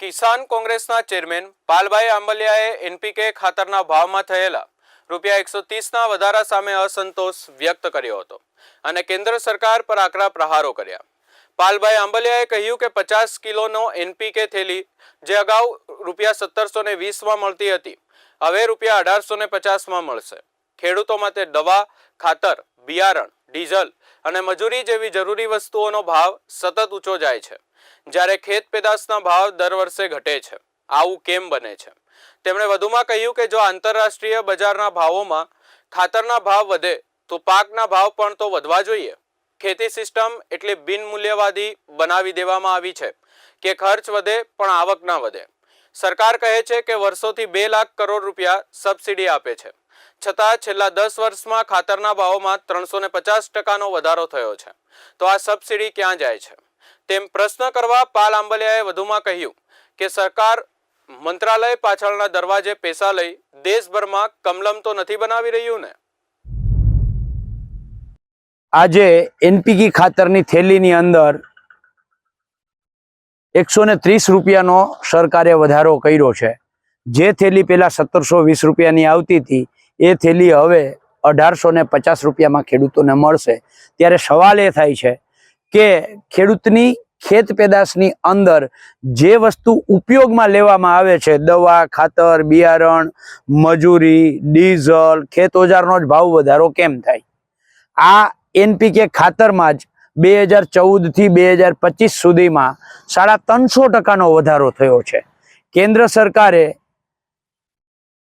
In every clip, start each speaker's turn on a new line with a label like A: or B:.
A: કિસાન કોંગ્રેસના chairman Palbhai આંબલિયાએ NPK ખાતરના ભાવમાં થયેલા રૂપિયા એકસો ત્રીસના વધારા સામે અસંતોષ વ્યક્ત કર્યો હતો અને કેન્દ્ર સરકાર પર આકરા પ્રહારો કર્યા. પાલભાઈ આંબલિયાએ કહ્યું કે પચાસ કિલોનો એનપીકે થેલી, જે અગાઉ રૂપિયા સત્તરસો ને વીસમાં મળતી હતી, હવે રૂપિયા અઢારસો ને પચાસમાં મળશે. ખેડૂતો માટે દવા, ખાતર, બિયારણ, ડીઝલ અને મજૂરી જેવી જરૂરી વસ્તુઓનો ભાવ સતત ઊંચો જાય છે. જ્યારે ખેત પેદાશના ભાવ દર વર્ષે ઘટે છે. આવું કેમ બને છે? તેમણે વધુમાં કહ્યું કે જો આંતરરાષ્ટ્રીય બજારના ભાવોમાં ખાતરના ભાવ વધે, તો પાકના ભાવ પણ તો વધવા જોઈએ. ખેતી સિસ્ટમ એટલે બિનમૂલ્યવાદી બનાવી દેવામાં આવી છે કે ખર્ચ વધે પણ આવક ના વધે. સરકાર કહે છે કે વર્ષોથી બે લાખ કરોડ રૂપિયા સબસિડી આપે છે. છતાં છેલ્લા દસ વર્ષમાં ખાતરના ભાવોમાં ત્રણસો ને પચાસ ટકાનો વધારો થયો છે. તો આ સબસિડી ક્યાં જાય છે? તેમ પ્રશ્ન કરવા પાલ આંબલિયાએ વધુમાં કહ્યું કે સરકાર મંત્રાલય પાછળના દરવાજે પૈસા લઈ દેશભરમાં કમલમ તો નથી બનાવી રહ્યું ને?
B: આજે એનપીકી ખાતરની થેલીની અંદર એકસો ને ત્રીસ રૂપિયાનો સરકારે વધારો કર્યો છે. જે થેલી પેલા સત્તરસો વીસ રૂપિયાની આવતી હતી, એ થેલી હવે અઢારસો ને પચાસ રૂપિયામાં ખેડૂતોને મળશે. ત્યારે સવાલ એ થાય છે કે ખેડૂતની ખેત પેદાશની અંદર જે વસ્તુ ઉપયોગમાં લેવામાં આવે છે, દવા, ખાતર, બિયારણ, મજૂરી, ડીઝલ, ખેત ઓજારનો જ ભાવ વધારો કેમ થાય? આ એનપીકે ખાતરમાં જ બે હજાર ચૌદથી બે હજાર પચીસ સુધીમાં સાડા ત્રણસો ટકાનો વધારો થયો છે. કેન્દ્ર સરકારે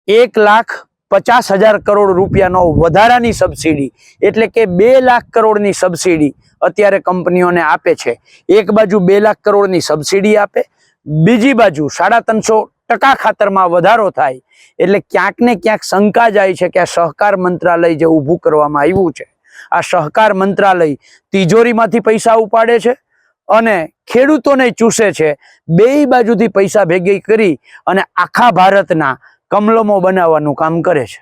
B: એક લાખ પચાસ હજાર કરોડ રૂપિયાનો વધારાની સબસિડી, એટલે કે બે લાખ કરોડની સબસિડી અત્યારે કંપનીઓને આપે છે. એક બાજુ બે લાખ કરોડની સબસિડી આપે, બીજી બાજુ સાડા ત્રણસો ટકા ખાતરમાં વધારો થાય, એટલે ક્યાંક ને ક્યાંક શંકા જાય છે કે આ સહકાર મંત્રાલય જે ઊભું કરવામાં આવ્યું છે, આ સહકાર મંત્રાલય તિજોરીમાંથી પૈસા ઉપાડે છે અને ખેડૂતોને ચૂસે છે બેય બાજુથી પૈસા ભેગી કરી અને આખા ભારતના કમલમો બનાવવાનું કામ કરે છે.